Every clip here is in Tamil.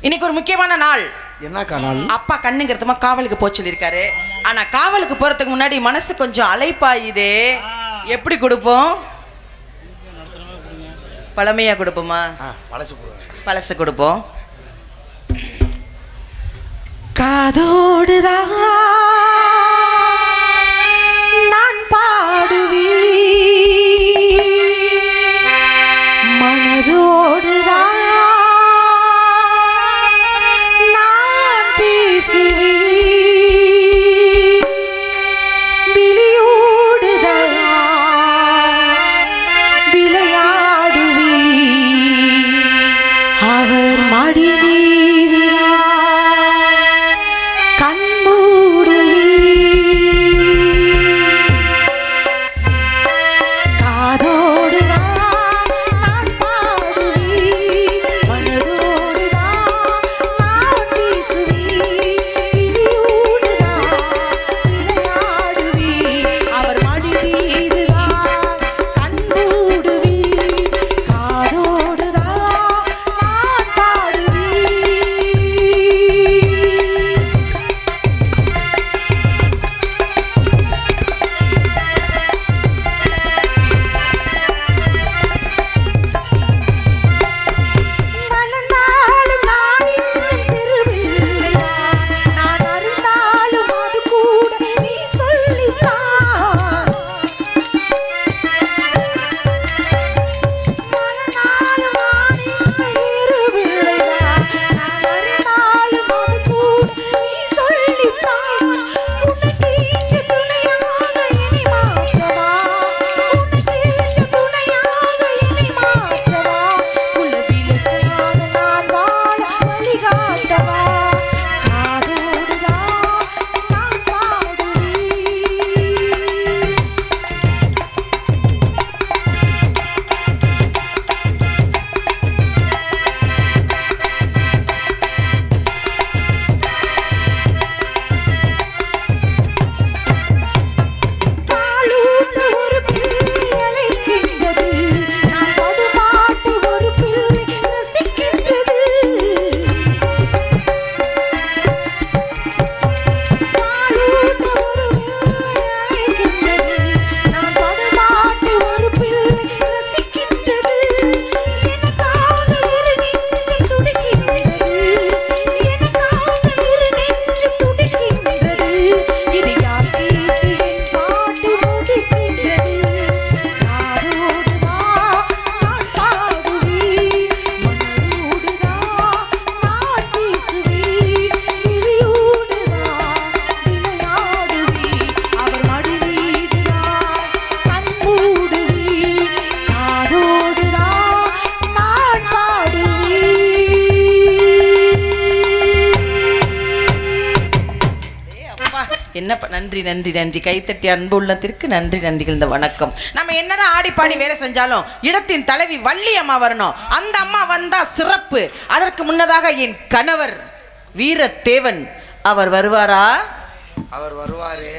இன்னைக்கு ஒரு முக்கியமான நாள். என்ன அப்பா கண்ணுங்கிறதுமா காவலுக்கு போக சொல்லியிருக்காரு. ஆனா காவலுக்கு போறதுக்கு முன்னாடி மனசு கொஞ்சம் அலைப்பாயுதே. எப்படி கொடுப்போம்? பழமையா கொடுப்போமா? பழசு பழசு கொடுப்போம். காதோடுதான் நான் பாடுவேன். என்னப்பா நன்றி நன்றி நன்றி. கைத்தட்டி அன்பு உள்ளத்திற்கு நன்றி நன்றிகள் இந்த வணக்கம். நம்ம என்னதான் ஆடி பாடி வேலை செஞ்சாலும் இடத்தின் தலைவி வள்ளி அம்மா வரணும். அந்த அம்மா வந்தா சிறப்பு. அதற்கு முன்னதாக என் கணவர் வீரத்தேவன் அவர் வருவாரா? அவர் வருவாரு.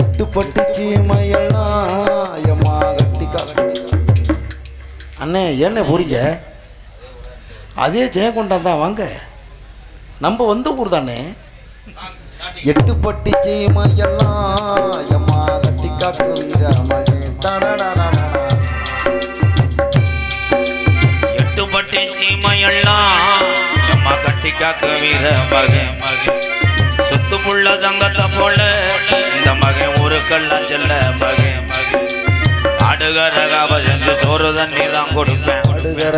எட்டு பட்டு சீமையெல்லாம் அண்ணே என்ன போறீங்க? அதே ஜெயங்கொண்டான் தான் வாங்க. நம்ம வந்த ஊர் தானே? எட்டு பட்டி சீமையெல்லாம் எம்மா கட்டி காக்கு வீரமகே எட்டுப்பட்டி சீமையெல்லாம் அம்மா கட்டி காக்க வீர மகே மகே சுத்து புள்ள தங்கத்தை போல இந்த மகன் ஒரு கல்லஞ்சல்ல மகன் மகே ஆடுகிற காவ செஞ்சு சோறு தண்ணி தான் கொடுப்பேன் அடுகர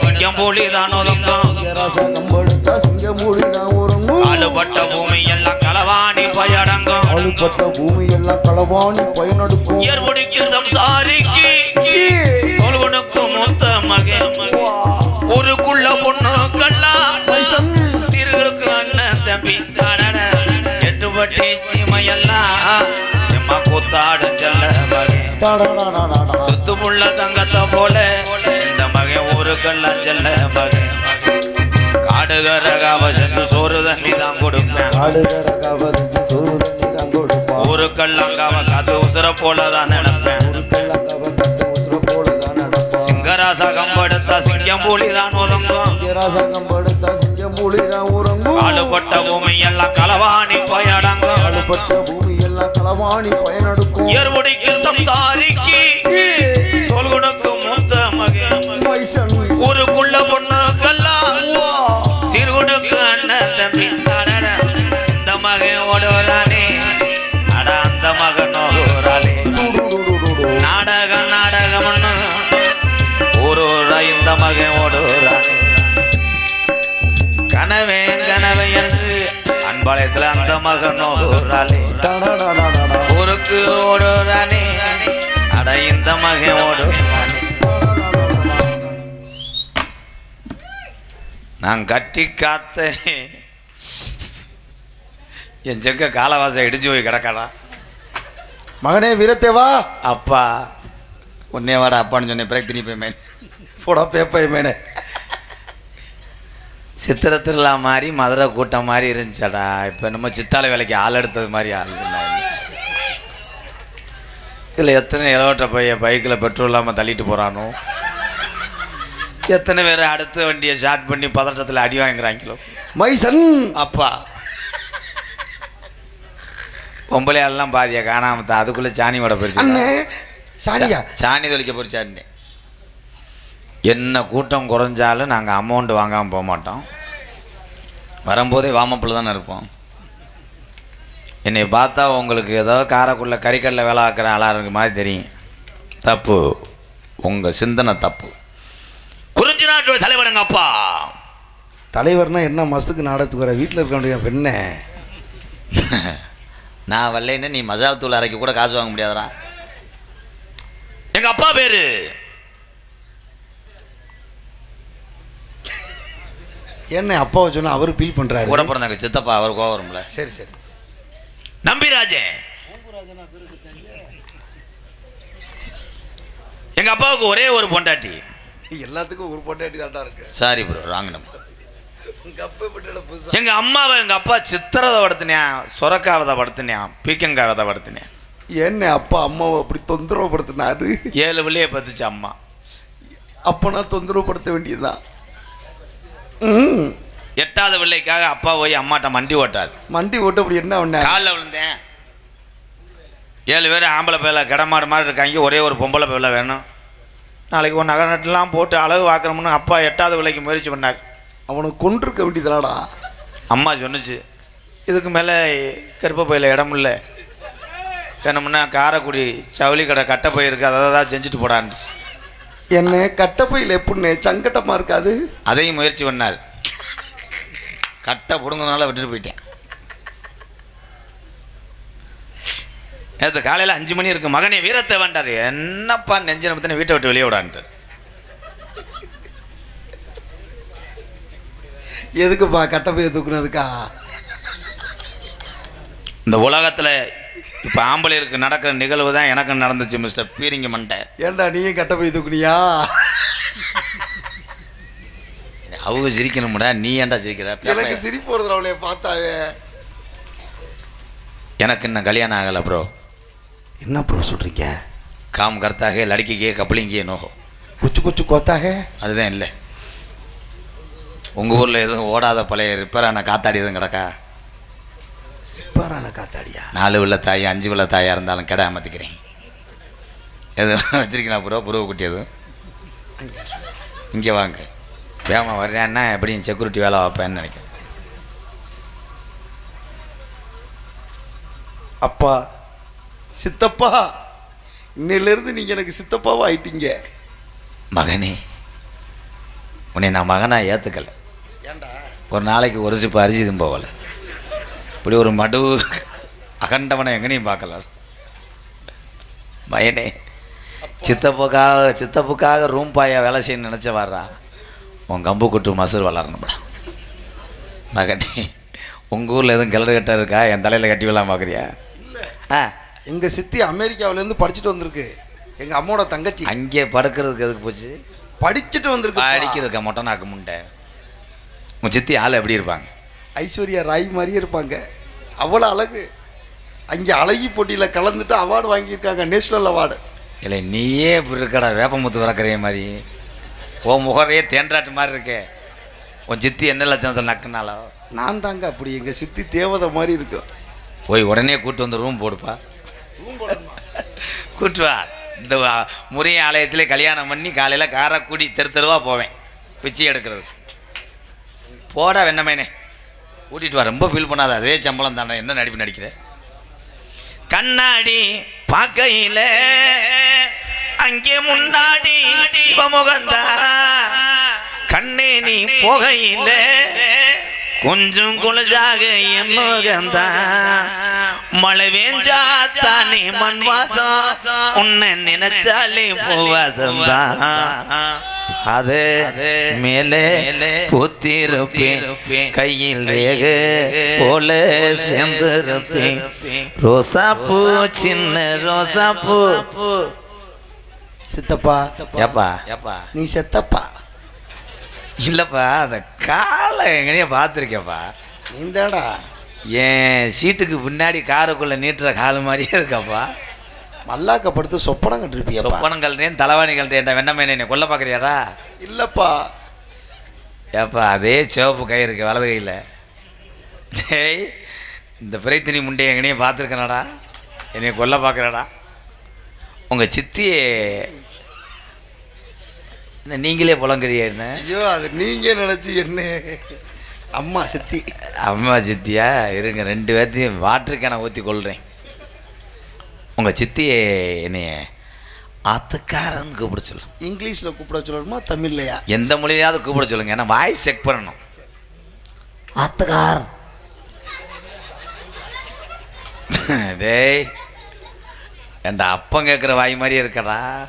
சிங்கம் ஒதுங்கும். உறங்கும் பூமி எல்லாம் களவாணி பயடங்கும். பூமி எல்லாம் களவாணி பயனடுக்கும். முடிக்கு சம்சாரிக்கு ஒருவனுக்கு மூத்த மகன். ஊருக்குள்ள பொண்ணு கல்லா சிறுகளுக்கு அண்ணன் தம்பி. தடட எட்டுப்பட்டி சீமையெல்லாம். செல்ல மகன் சுத்து புள்ள தங்கத்தை போல இந்த மகன் ஊருக்கெல்லாம் செல்ல மகன். ஆடுகிற காவ செஞ்சு சோறு தண்ணி தான் கொடுப்பேன். ஆடுகிற கவர்ந்து சோறு தண்ணி தான் கொடுப்பான். ஊருக்கெல்லாம் காவ காத்து உசுர போல தான் நினைப்பேன் ஊருக்கெல்லாம் கவர்ந்து உசுர போல தான் கம்பெடுத்தா சிங்கம் பூலி தான் படுத்தா சிங்கம் உறங்கும் ஆளுப்பட்ட பூமி எல்லாம் களவாணி போயடங்கும் ஆளுப்பட்ட பூமி எல்லாம் களவாணி பயனெடுக்கும். ஏர்முடிக்கு சம்சாரிக்கு தோல்குணக்கு மூத்த மகன். மைசன் ஊருக்குள்ள பொண்ணுக்கெல்லாம் சிறுகுணுக்கு அண்ணன் தம்பி. இந்த மகன் அன்பாளையத்துல அந்த மகன் டடடடடடா. ஊருக்கு ஓடுறானே. அட இந்த மகன் ஓடுறானே. நான் கட்டி காத்த என் செக்க காலவாசம் இடிஞ்சு போய் கிடக்கடா. மகனே வீரத்தேவா அப்பா உன்னே வாடா அப்பான்னு சொன்னேன். பிறகு திரும்பி போய் மேன் போடா பேப்பை மேனே சித்திர திருவிழா மாதிரி மதுரை கூட்டம் மாதிரி இருந்துச்சடா. இப்போ என்னமோ சித்தால வேலைக்கு ஆள் எடுத்தது மாதிரி ஆள் இதில் எத்தனை இளவட்ட பைய பைக்கில் பெட்ரோல் இல்லாமல் தள்ளிட்டு போகிறானோ எத்தனை பேர் அடுத்த வண்டியை ஷார்ட் பண்ணி பதட்டத்தில் அடி வாங்குறாங்களோ மைசன்! அப்பா. பொம்பளையாலாம் பாதியா காணாம தான் அதுக்குள்ளே சாணி விட அண்ணே போயிருச்சு சாணியா சாணி தொலைக்க போயிருச்சாருன்னு என்ன கூட்டம் குறைஞ்சாலும் நாங்கள் அமௌண்ட் வாங்காமல் போக மாட்டோம். வரும்போதே வாமப்பில் தானே இருப்போம். என்னை பார்த்தா உங்களுக்கு ஏதோ காரைக்குள்ள கறிக்கடல வேலை ஆக்கிற ஆளாக இருக்க மாதிரி தெரியும். தப்பு. உங்கள் சிந்தனை தப்பு. குறிஞ்சி நாட்டு தலைவருங்க அப்பா? தலைவர்னா என்ன மாசத்துக்கு நாடகத்துக்கு வர? வீட்டில் இருக்க வேண்டிய பெண்ணே. நான் வரலைன்னு நீ மசால் தூள் அரைக்க கூட காசு வாங்க முடியாதடா. எங்கள் அப்பா பேரு? என்ன அப்பாவை சொன்னா அவரு ஃபீல் பண்றாரு? கூட பிறந்தாங்க சித்தப்பா அவர் கோவம் வரும்ல. சரி சரி. நம்பிராஜன். எங்க அப்பாவுக்கு ஒரே ஒரு பொண்டாட்டி. எல்லாத்துக்கும் ஒரு பொண்டாட்டி தாண்டா இருக்கு. சாரி ப்ரோ ராங் நம்பர் உங்க அப்பா பொண்டாட்டி புதுசா? எங்க அம்மாவை எங்க அப்பா சித்திரதை படுத்தினேன் சொரக்காவதை படுத்தினேன் பீக்கங்காவதை படுத்தினேன் என்ன அப்பா அம்மாவை அப்படி தொந்தரவுப்படுத்தினாரு ஏழு வில்லையை பத்துச்சு அம்மா. அப்பனா தொந்தரவுப்படுத்த வேண்டியதுதான். எட்டாவது வில்லைக்காக அப்பா போய் அம்மாட்ட மண்டி ஓட்டார். மண்டி ஓட்டு அப்படி என்ன பண்ண? காலில் விழுந்தேன். ஏழு பேர் ஆம்பளை பேல கிடமாடு மாதிரி இருக்காங்க. ஒரே ஒரு பொம்பளை பேல வேணும். நாளைக்கு ஒரு நகை நட்டுலாம் போட்டு அழகு பார்க்கணும்னு அப்பா எட்டாவது விலைக்கு முயற்சி பண்ணார். அவனை கொண்டிருக்க வேண்டியதுலாடா அம்மா சொன்னுச்சு இதுக்கு மேலே கருப்ப பையில் இடம் இல்லை. வேணும்னா காரைக்குடி ஜவுளி கடை கட்டை போயிருக்கு அதை தான் செஞ்சுட்டு போடான்னு என்ன கட்டப்பையில் எப்படின்னு சங்கட்டமா இருக்காது? அதையும் முயற்சி பண்ணார். கட்டை பிடுங்கிறதுனால விட்டுட்டு போயிட்டேன். நேற்று காலையில் அஞ்சு மணி இருக்கு. மகனே வீரத்தை வேண்டார் என்னப்பா நெஞ்சனை பற்றின வீட்டை விட்டு வெளியே விடான்ட்டு. எதுக்குப்பா கட்டப்பையை தூக்குனதுக்கா? இந்த உலகத்தில் இப்போ ஆம்பளைருக்கு நடக்கிற நிகழ்வு தான் எனக்கு நடந்துச்சு மிஸ்டர் பீரிங்க மண்டை. ஏன்டா நீயும் கட்டப்பை தூக்குனியா? அவங்க சிரிக்கணும்டா நீ ஏன்டா சிரிக்கிற? எனக்கு சிரிப்பு வருது அவளைய பார்த்தாவே. எனக்கு இன்னும் கல்யாணம் ஆகலை ப்ரோ என்ன ப்ரோ சொல்றீங்க? காம் கர்த்தாக லடுக்கிக்கே கப்ளிங்கே நோகோ. குச்சு குச்சு கோத்தாக? அதுதான் இல்லை. உங்கள் ஊரில் எதுவும் ஓடாத பழைய ரிப்பேரான காத்தாடி எதுவும் கிடக்கா? பாரான காத்தாடியா? நாலு உள்ள தாய் அஞ்சு உள்ள தாயாக இருந்தாலும் கெடா மாற்றிக்கிறேன் எதுவும் வச்சிருக்கீங்களா ப்ரோ புருவ குட்டி எதுவும் இங்கே வாங்க. வேமா வர்றேன்னா எப்படியும் செக்யூரிட்டி வேலை வைப்பேன்னு நினைக்கிறேன். அப்பா சித்தப்பா இன்னையிலிருந்து நீங்க எனக்கு சித்தப்பாவா ஆயிட்டீங்க. மகனே உன்னை நான் மகனாக ஏற்றுக்கலை ஏன்டா ஒரு நாளைக்கு ஒரு சிப்பு அரிசி போகல இப்படி ஒரு மடு அகண்டவனை எங்கனையும் பார்க்கல. மயனே சித்தப்புக்காக சித்தப்புக்காக ரூம் பாயா வேலை செய்யணும்னு நினச்ச வர்றா உன் கம்பு குட்டு மசூர் வளரணும்டா மகனே உங்கள் ஊரில் எதுவும் கிளறு கட்ட இருக்கா? என் தலையில் கட்டி விடலாம் பார்க்குறியா ஆ எங்க சித்தி அமெரிக்காவுல இருந்து படிச்சுட்டு வந்திருக்கு. எங்க அம்மாவோட தங்கச்சி. அங்கே படுக்கிறதுக்கு எதுக்கு போச்சு? படிச்சுட்டு வந்திருக்கு. அடிக்கிறதுக்கா மொட்டை நாக்கு முண்டை. உன் சித்தி ஆள் எப்படி இருப்பாங்க? ஐஸ்வர்யா ராய் மாதிரியே இருப்பாங்க. அவ்வளோ அழகு. அங்கே அழகி போட்டியில் கலந்துட்டு அவார்டு வாங்கியிருக்காங்க நேஷ்னல் அவார்டு. இல்லை நீயே இப்படி இருக்கடா வேப்பமுத்து வளர்க்குற மாதிரி. உன் முகரையே தேன்றாட்டு மாதிரி இருக்கே. உன் சித்தி என்ன லட்சணத்தில் நக்குனாலோ நான் தாங்க அப்படி எங்கள் சித்தி தேவதை மாதிரி இருக்கும் போய் உடனே கூட்டு வந்து ரூம் போடுப்பா. கூட்டு வா. இந்த முறிய ஆலயத்திலே கல்யாணம் பண்ணி காலையில் காரைக்குடி தெரு தெருவாக போவேன். பிச்சை எடுக்கிறது. போடா வெண்ணமேனே கூட்டிட்டு வா ரொம்ப ஃபீல் பண்ணாத. அதே சம்பளம் தானே என்ன நடிப்பு நடிக்கிற? கண்ணாடி பார்க்கையில் அங்கே முன்னாடி இவ முகந்தா. கண்ணே நீ போகையில் கொஞ்சம் குலஜாக என் முகந்தா. மழை வேஞ்சா தானே மண் வாசம். உன்னை நினைச்சாலே பூவாசம் அது மேலே பூத்திருப்பேன் கையில் ரேக போல சேர்ந்திருப்பேன். ரோசா பூ சின்ன ரோசா பூ. சித்தப்பா ஏப்பா. ஏப்பா. நீ செத்தப்பா. இல்லைப்பா அந்த காலை எங்கனையே பார்த்துருக்கேப்பா. நீந்தாடா என் சீட்டுக்கு பின்னாடி காருக்குள்ளே நீட்டுற கால் மாதிரியே இருக்கப்பா. மல்லாக்க படுத்து சொப்பனம் கட்டிருப்பியப்பா சொப்பனங்கள்ட்டேன் தலைவாணிகள்ட்டேன் வெண்ணமேனே என்னை கொல்ல பார்க்குறியாடா? இல்லப்பா. ஏப்பா அதே சிவப்பு கை இருக்கு வலது கையில். டேய் இந்த பிறைத்தினி முண்டையை எங்கனையும் பார்த்துருக்கனடா? என்னைய கொல்ல பார்க்குறடா? உங்கள் சித்தியே என்ன நீங்களே புலங்குறியா என்ன? ஐயோ அது நீங்க நினைச்சு என்ன? அம்மா சித்தி. அம்மா சித்தியா இருங்க ரெண்டு பேர்த்தையும் வாட்டர் கேனை ஊற்றி கொள்கிறேன் உங்கள் சித்தியை என்னைய ஆத்துக்காரன் கூப்பிட சொல்லு. இங்கிலீஷ்ல கூப்பிட சொல்லணுமா தமிழ்லையா? எந்த மொழியாவது கூப்பிட சொல்லுங்க ஏன்னா வாய்ஸ் செக் பண்ணணும். ஆத்துக்கார் டேய் என் அப்பன் கேட்குற வாய் மாதிரியே இருக்கடா.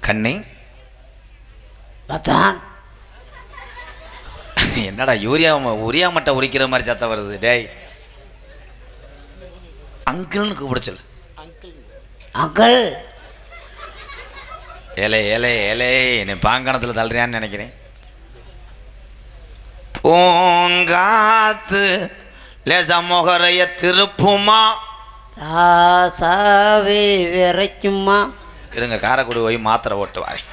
கண்ணி. என்னடா யூரியா உரியா மட்டை உரிக்கிற மாதிரி சத்தம் வருது டேய். அங்கிள்னு கூப்பிட சொல்லு. அங்கிள். ஏலே ஏலே ஏலே என்னை பாங்கணத்தில் தள்ளுறியான்னு நினைக்கிறேன். பூங்காத்து லேசா முகரைய திருப்புமா? ராசாவே விரைக்குமா? இருங்க காரைக்குடி போய் மாத்திரை ஓட்டு வரேன்.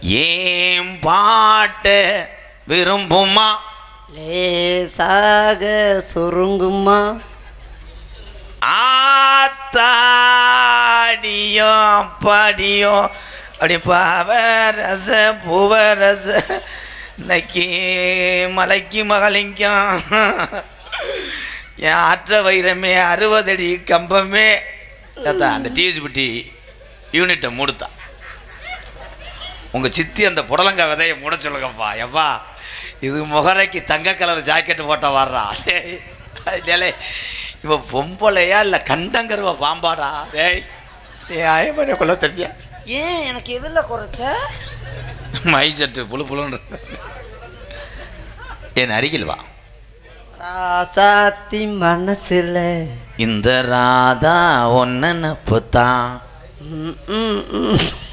ஏன் பாட்டு விரும்புமா? லேசாக சுருங்குமா? ஆத்தாடியும் அப்பாடியோ அப்படி பாவரச பூவரச இன்னைக்கு மலைக்கு மகளிங்கம் என் ஆற்ற வைரமே அறுபது அடி கம்பமே. தாத்தா அந்த டிவிசி பெட்டி யூனிட்டை மூடுத்தான் உங்கள் சித்தி அந்த புடலங்காய் விதையை மூட சொல்லுங்கப்பா. எப்பா இது முகரைக்கு தங்க கலர் ஜாக்கெட் போட்ட வர்றா. டேலே இவ பொம்பளையா இல்லை கண்டங்கருவ பாம்பாடா? டேய். ஆயமனே கொள்ள தெரியா ஏன் எனக்கு எதில் குறைச்ச? மை சட்டு புழு புழுன்னு. என் அருகில் வா. ராசாத்தி மனசில் இந்த ராதா ஒன்ன நப்புத்தான்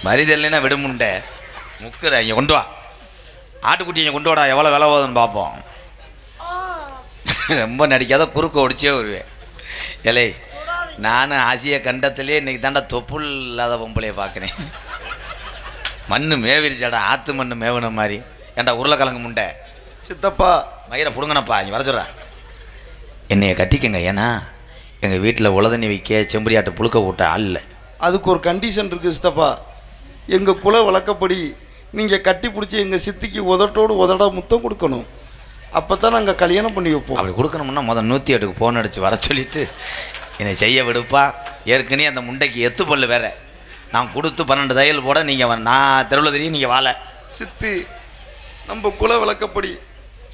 மரிதல்னா விடுமுண்டை. முக்குற இங்கே கொண்டு வா. ஆட்டுக்குட்டி இங்கே கொண்டு வாடா எவ்வளோ விலை போகுதுன்னு பார்ப்போம். ரொம்ப நடிக்காத குறுக்க ஒடிச்சே வருவேன். ஏலே நானும் ஆசிய கண்டத்திலே இன்னைக்கு தாண்டா தொப்புள் இல்லாத பொம்பளைய பார்க்குறேன். மண்ணு மேவிரிச்சாடா ஆத்து மண்ணு மேவன மாதிரி. ஏன்டா உருளைக்கிழங்கு முண்டை? சித்தப்பா. மயிரை பிடுங்கணப்பா இங்கே வர சொல்கிறேன் என்னைய கட்டிக்கங்க ஏன்னா எங்கள் வீட்டில் உளதண்ணி வைக்க செம்பரியாட்டு புழுக்க போட்ட ஆள் அதுக்கு ஒரு கண்டிஷன் இருக்குது சித்தப்பா. எங்கள் குல வழக்கப்படி நீங்கள் கட்டி பிடிச்சி எங்கள் சித்திக்கு உதட்டோடு உதட முத்தம் கொடுக்கணும். அப்போ தான் நாங்கள் கல்யாணம் பண்ணி வைப்போம். அப்படி கொடுக்கணும்னா முதல் நூற்றி எட்டுக்கு ஃபோன் அடித்து வர சொல்லிட்டு என்னை செய்ய விடுப்பா. ஏற்கனவே அந்த முண்டைக்கு எத்து பல்லு வேற. நான் கொடுத்து பன்னெண்டு தையல் போட நீங்கள் நான் தெருவில் தெரியும் நீங்கள் வாழ. சித்தி நம்ம குல வழக்கப்படி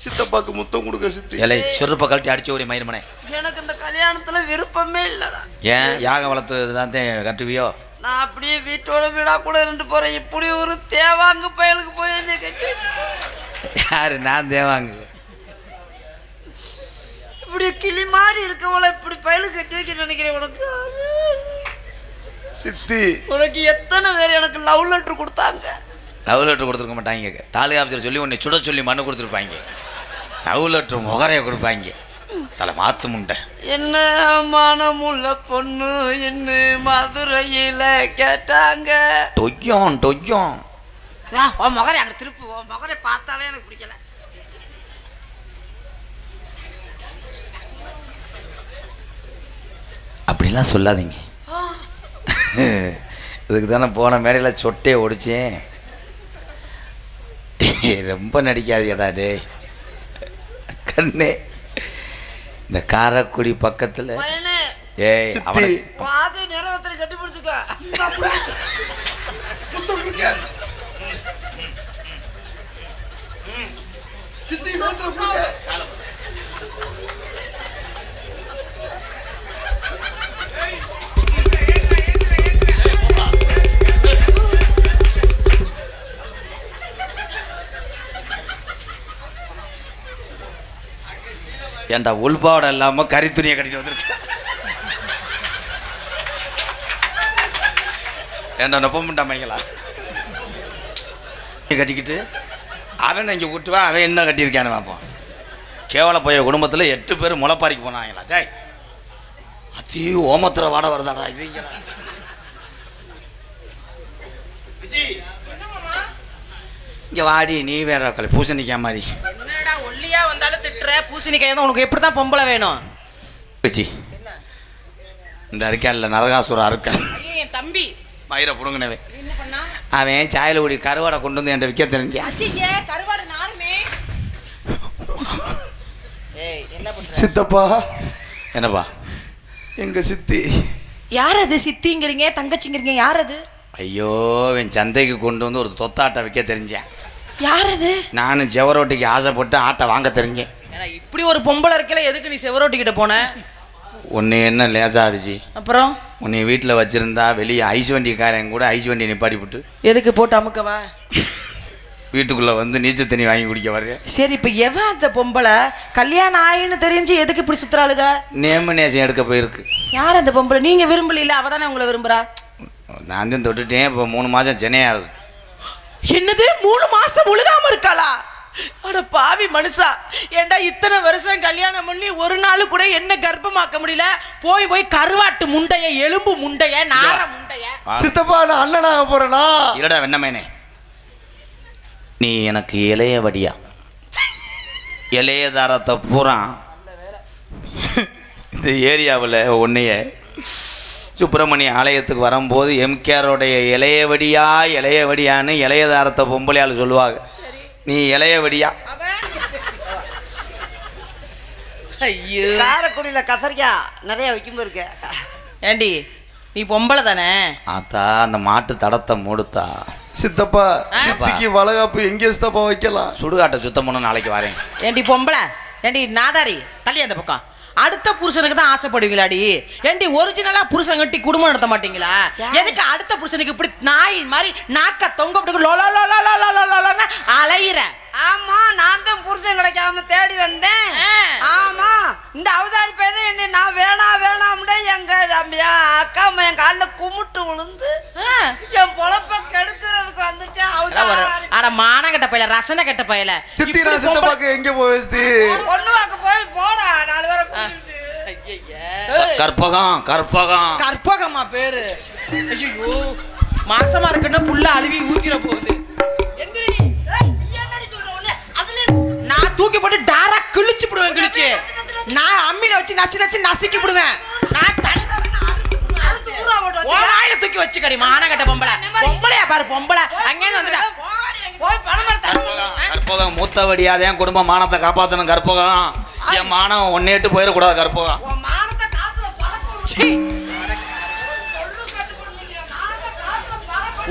சித்தப்பாக்கு முத்தம் கொடுக்க சித்தி. இலை சொருப்பை கழட்டி அடிச்சு ஒரு மயிர்மனே. எனக்கு இந்த கல்யாணத்தில் விருப்பமே இல்லைடா. ஏன்? யாக வளர்த்து தான் கட்டுவியோ? நான் அப்படியே வீட்டோட வீடா கூட இருந்து போறேன். இப்படி ஒரு தேவாங்கு பயலுக்கு போய் என்னை கட்டி யார்? நான் தேவாங்க. இப்படி கிளி மாதிரி இருக்கவள இப்படி பயலுக்கு கட்டி வைக்க நினைக்கிறேன். உனக்கு சித்தி. உனக்கு எத்தனை பேர் எனக்கு லவ் லெட்டர் கொடுத்தாங்க? லவ் லெட்டர் கொடுத்துருக்க மாட்டாங்க. தாலுகா ஆஃபீஸர் சொல்லி உன்னை சுட சொல்லி மனு கொடுத்துருப்பாங்க. லவ் லெட்டர் முகரையை கொடுப்பாங்க. தலை மாத்து முண்டை. என்ன மனமுள்ள பொண்ணு என்ன மதுரையில கேட்டாங்க. டொய்யம் டொய்யம் உன் முகரை அங்க திருப்பு. உன் முகரை பார்த்தாலே எனக்கு பிடிக்கல. அப்படிலாம் சொல்லாதீங்க. இதுக்கு தானே போன மேடையில் சொட்டையை ஒடிச்சேன் ரொம்ப நடிக்காதீடா டேய். கண்ணே. இந்த காரக்குடி பக்கத்தில் ஏய். அவனை பாதி நிறவத்தில் கட்டி ஏன்டா உள்பாவடை இல்லாமல் கறி துணியை கட்டிட்டு வந்திருக்க? ஏன்டா நொப்பமுண்டா மைங்களா கட்டிக்கிட்டு அவன் இங்கே விட்டுவா அவன் என்ன கட்டியிருக்கானு பார்ப்போம் கேவல போய குடும்பத்தில் எட்டு பேர் முளைப்பாரிக்கு போனாங்களா? ஜாய் அத்தி ஓமத்துற வாட வருதாடா இது. இங்க. வாடி நீ வேற கலை பூசணிக்கா மாதிரி. ஒல்லியா வந்தாலும் திட்டுற பூசணிக்காய் தான் உனக்கு எப்படி தான் பொம்பளை வேணும்? வச்சி இந்த அரிக்கானில் நரகாசுரம் அறுக்கான் ஐயோ என் தம்பி. மயிரை புடுங்கினவே என்ன பண்ணா? அவன் சாயல ஊடி கருவாடை கொண்டு வந்து என்கிட்ட விற்க தெரிஞ்சான் அத்திங்க கருவாடு நாருமே. ஏய் என்ன பண்ற? சித்தப்பா. என்னப்பா? எங்க சித்தி. யார் அது சித்திங்கிறீங்க தங்கச்சிங்கிறீங்க யார் அது ஐயோ அவன் சந்தைக்கு கொண்டு வந்து ஒரு தொத்தாட்டை விற்க தெரிஞ்சேன். யார் அது நானும் ஜெவரோட்டிக்கு ஆசைப்பட்டு ஆட்டை வாங்க தெரிஞ்சேன். ஏன்னா இப்படி ஒரு பொம்பளை இருக்கல எதுக்கு நீ செவரோட்டி கிட்ட போன? உன்னை என்ன லேசா விஜி அப்புறம்? உன்னை வீட்டில் வச்சிருந்தா வெளியே ஐஸ் வண்டிக்காரன் கூட ஐஸ் வண்டி நிப்பாடி விட்டு. எதுக்கு போட்டு அமுக்கவா வீட்டுக்குள்ளே வந்து நீச்சல் தண்ணி வாங்கி குடிக்க வர்ற சரி இப்ப எவன் அந்த பொம்பளை? கல்யாணம் ஆயின்னு தெரிஞ்சு எதுக்கு இப்படி சுத்துறாளுக? நேம நேசம் எடுக்க போயிருக்கு. யார் அந்த பொம்பளை? நீங்க விரும்பல அவ தானே உங்களை விரும்புறா? நான் தான் தொட்டுட்டேன் இப்போ மூணு மாதம் சென்னையாக இருக்கு. என்னது? மூணு மாசம் முழுகாம இருக்காளா அட பாவி மனுஷா. ஏண்டா இத்தனை வருஷம் கல்யாணம் பண்ணி ஒரு நாள் கூட என்ன கர்ப்பமாக்க முடியல? போய் போய் கருவாட்டு முண்டைய எலும்பு முண்டைய நார முண்டைய. சித்தப்பா நான் அண்ணனாக போறேனா? இருடா வெண்ணமேனே நீ எனக்கு இளைய வடியா. இளைய தாரத்தை பூரா. இந்த ஏரியாவில் உன்னைய சுப்பிரமணிய ஆலயத்துக்கு வரும்போது எம்கேரோடைய இளையவடியா இளையவடியான்னு இளையதாரத்தை பொம்பளையால் சொல்லுவாங்க. நீ இளையவடியா? ஐயோ. காரக்குடியில கத்தரிக்காய் நிறைய வைக்கும் இருக்கு. ஏண்டி நீ பொம்பளை தானே? ஆத்தா அந்த மாட்டு தடத்தை மூடுத்தா. சித்தப்பா சித்திக்கு வளகாப்பு எங்கே சித்தப்பா வைக்கலாம்? சுடுகாட்டை சுத்தம் பண்ண நாளைக்கு வரேன். ஏண்டி பொம்பளை? ஏண்டி நாதாரி தள்ளி அந்த பக்கம். அடுத்த புருஷனுக்கு தான் ஆசைப்படுவீங்களாடி? ஏண்டி ஒரிஜினலா புருஷன் கட்டி குடும்பம் நடத்த மாட்டீங்களா? எதுக்கு அடுத்த புருஷனுக்கு இப்படி நாய் மாதிரி நாக்க தொங்க போட்டு லோலா லோலா லோலா லோலான்னு அலையிற? ஆமா நான் தான் புருஷன் கிடைக்காம தேடி வந்தேன். ஆமா இந்த அவதாரி பையன் என்ன நான் வேணாம் வேணாம்னே எங்க தம்பியா அக்கா அம்மா என் காலில் கும்பிட்டு விழுந்து. என் பொழப்ப கெடுக்கிறதுக்கு ஒரு- அவதாரி. அட மான கட்ட பயல ரசனை கட்ட பயல. சித்தி பொம்பளை- சித்தப்பாக்கு எங்கே போய் சித்தி? பொண்ணு வாக்க போய் போடா நாலு பேரை கூட்டிட்டு கற்பகம் கற்பகம். கற்பகமா பேரு. ஐயோ மாசமா இருக்குன்னு புள்ள அழுவி ஊத்திர போகுது. நான் அம்மியில வச்சு நச்சு நச்சு நசுக்கி விடுவேன். நான் தலையில தூக்கி வச்சுக்கடி மானகட்ட பொம்பளை. பொம்பளையா பாரு பொம்பளை. அங்கே வந்துட்டா கற்பகம் மூத்தவடியாத என் குடும்ப மானத்தை காப்பாத்தணும் கற்பகம். என் மானம் ஒன்னேட்டு போயிடக்கூடாது கற்பகம்.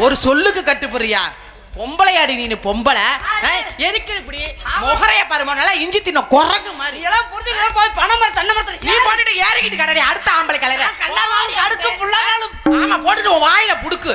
ஒரு சொல்லுக்கு கட்டுப்படுறியா? பொம்பளையாடி நீ பொம்பளை. ஆ, எதுக்கு இப்படி முகரைய பாருமா நல்லா இஞ்சி தின்ன குரங்கு மாதிரி. எல்லாம் புரிஞ்சுக்கலாம் போய் பணம் மரம் தென்னை மரத்தில் நீ போட்டுட்டு ஏறிக்கிட்டு கடடி அடுத்த ஆம்பளை கலர கல்லாலும் அடுக்கு புள்ளனாலும் ஆமா போட்டுட்டு உன் வாயில புடுக்கு.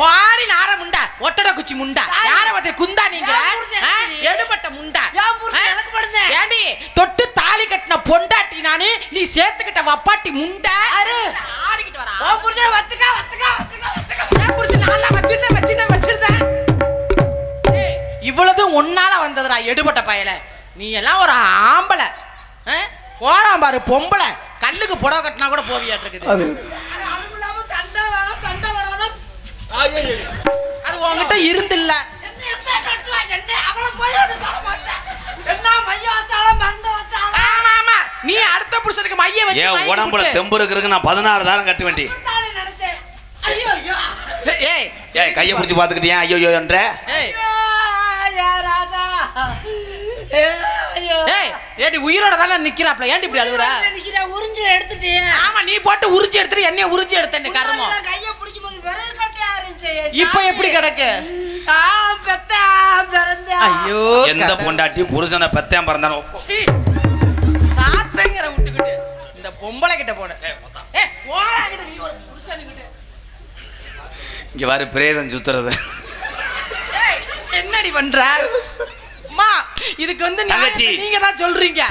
வாடி நார முண்டா ஒட்டட குச்சி முண்டா யார பத்தி குந்தா நீங்க என் புருஷன் எடுபட்ட முண்டா என் புருஷன் ஆ? எனக்கு படுதே. ஏண்டி தொட்டு தாலி கட்டின பொண்டாட்டி நானு நீ சேர்த்துக்கிட்ட வப்பாட்டி முண்டை. ஆடிக்கிட்டு வரா. புருஷனை வச்சுக்க வச்சுக்க வச்சுக்க வச்சுக்க. என் புருஷன் நான் தான் வச்சிருந்தேன் வச்சிருந்தேன் வச்சிருந்தேன். இவ்வளவு ஒன்னால வந்ததுடா எடுபட்ட பயல. நீ எல்லாம் ஒரு ஆம்பளை? போறான் பாரு பொம்பளை. கல்லுக்கு புடவை கட்டினா கூட போவியாட்டு இருக்குது அது இல்லாம சண்டை வேணாம் சண்டை வேணாம் அது உன்கிட்ட இருந்தில்ல. என்ன நீ அடுத்த புருஷனுக்கு மைய வச்சு ஏன் உடம்புல. தெம்பு இருக்கிறதுக்கு நான் பதினாறு தாரம் கட்ட வேண்டி. ஏய் ஏய். கையை பிடிச்சி பார்த்துக்கிட்டியா? ஐயோ ஐயோ என்ற? ஏய். ஏடி உயிரோட தானே நிக்கிறாப்ல? ஏன்டி இப்படி அழுகுற நினைக்கிறேன் உறிஞ்சு எடுத்துட்டேன் ஆமா நீ போட்டு உரிச்சு எடுத்துட்டு என்னைய உரிச்சு எடுத்த கருமம். முன்னாடி நான் கையை பிடிக்கும் போது விறகு கட்டையா இருந்துச்சு இப்போ. எப்படி கிடக்கு? நான் பெத்தேன். ஐயோ எந்த. பொண்டாட்டி புருஷனை பத்தேன் பிறந்தானோ? சாத்தங்கிற விட்டுக்கிட்டு இந்த பொம்பளை கிட்ட போன ஏ ஓடாங்கிட்ட நீ ஒரு புருஷனுக்கிட்ட இங்க பாரு பிரேதம் சுத்துறது. என்னடி பண்ற? அம்மா இதுக்கு வந்து நீங்க தான் சொல்றீங்க.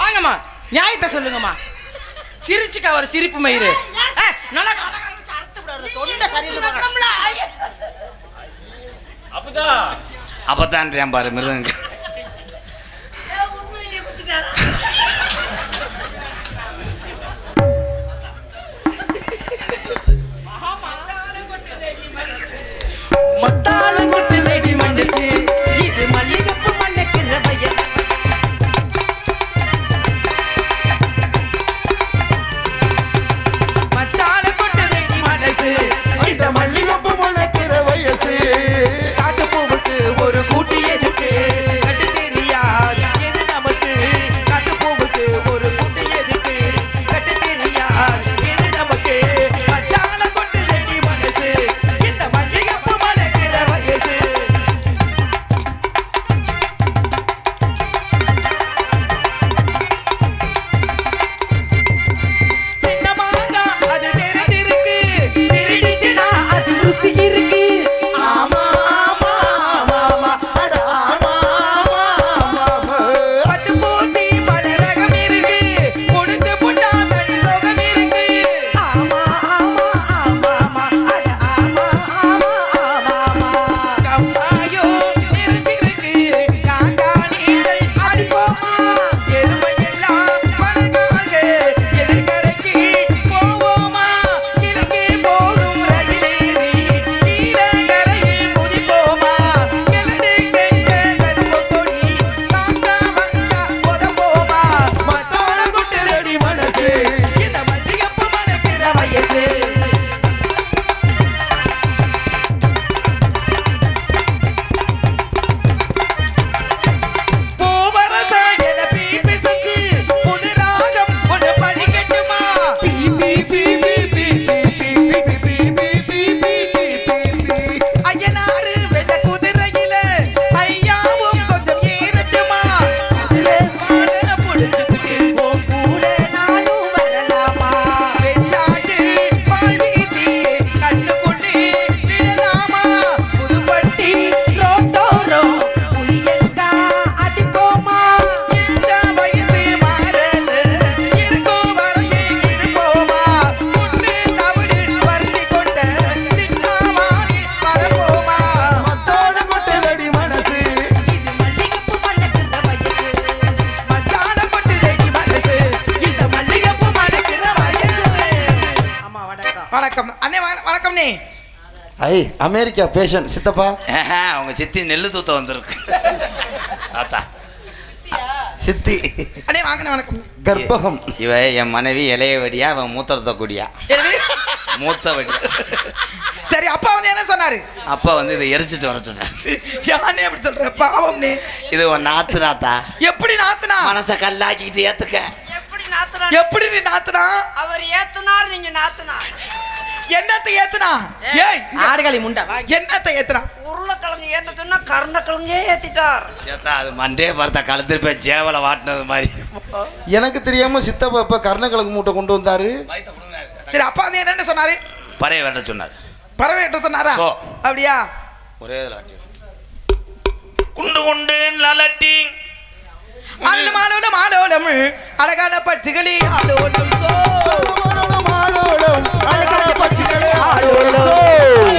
வாங்கம்மா நியாயத்தை சொல்லுங்கம்மா. சிரிச்சுக்க ஒரு சிரிப்பு மயிறு. நல்லா தொண்டை சரியில்லை. அப்பதான் பாரு மிருதங்க அமெரிக்கா பேஷன் சித்தப்பா. அவங்க சித்தி நெல்லு தூத்த வந்திருக்கு. ஆத்தா. சித்தி. அண்ணே வாங்கின வணக்கம். கர்ப்பகம். இவ என் மனைவி இளைய வடியா அவன் மூத்திரத்த குடியா? மூத்த வடியா. சரி அப்பா வந்து என்ன சொன்னாரு? அப்பா வந்து இதை எரிச்சிட்டு வர சொன்னேன் யானே அப்படி சொல்ற பாவம் நீ இது உன் நாத்து நாத்தா. எப்படி நாத்துனா? மனசை கல்லாக்கிட்டு ஏத்துக்க. எப்படி நாத்துனா? எப்படி நீ நாத்துனா? அவர் ஏத்துனார் நீங்க நாத்துனார் என்னத்தை ஏத்துனா? ஏய் ஆடுகளி முண்டா என்னத்தை ஏத்துனா? உருளைக்கிழங்கு ஏத்த சொன்னா கருணக்கிழங்கே ஏத்திட்டார். சேத்தா அது மண்டே பார்த்தா கழுத்து போய் சேவலை வாட்டினது மாதிரி. எனக்கு தெரியாம சித்தப்பா இப்ப கருணக்கிழங்கு மூட்டை கொண்டு வந்தாரு. சரி அப்பா வந்து என்னன்னு சொன்னாரு? பறவை வேண்ட சொன்னார். பறவை வேண்ட சொன்னாரா அப்படியா? ஒரே குண்டு குண்டு நலட்டி அண்ணன் மாலோலம் ஆலோலம் அழகான பட்சிகளே ஆலோலம் சோ. அழகான ஆட்சிகளே ஆளுவோம்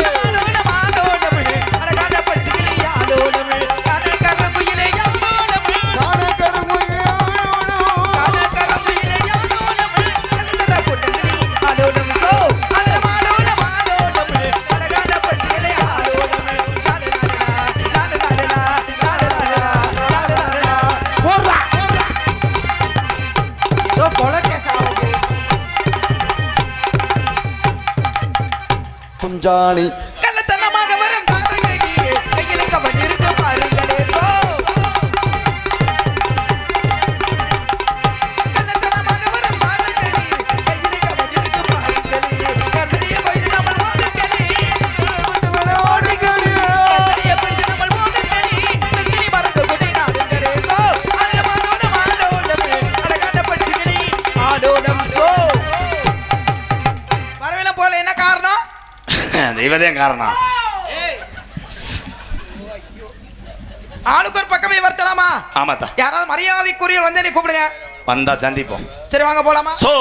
Johnny. இவதான் காரணம் ஆளுக்கு பக்கமே வருத்தலாமா? ஆமாத்தா. யாராவது மரியாதைக்குரியல் வந்து கூப்பிடுங்க. வந்தா சந்திப்போம். சரி வாங்க போலாமா? சோ.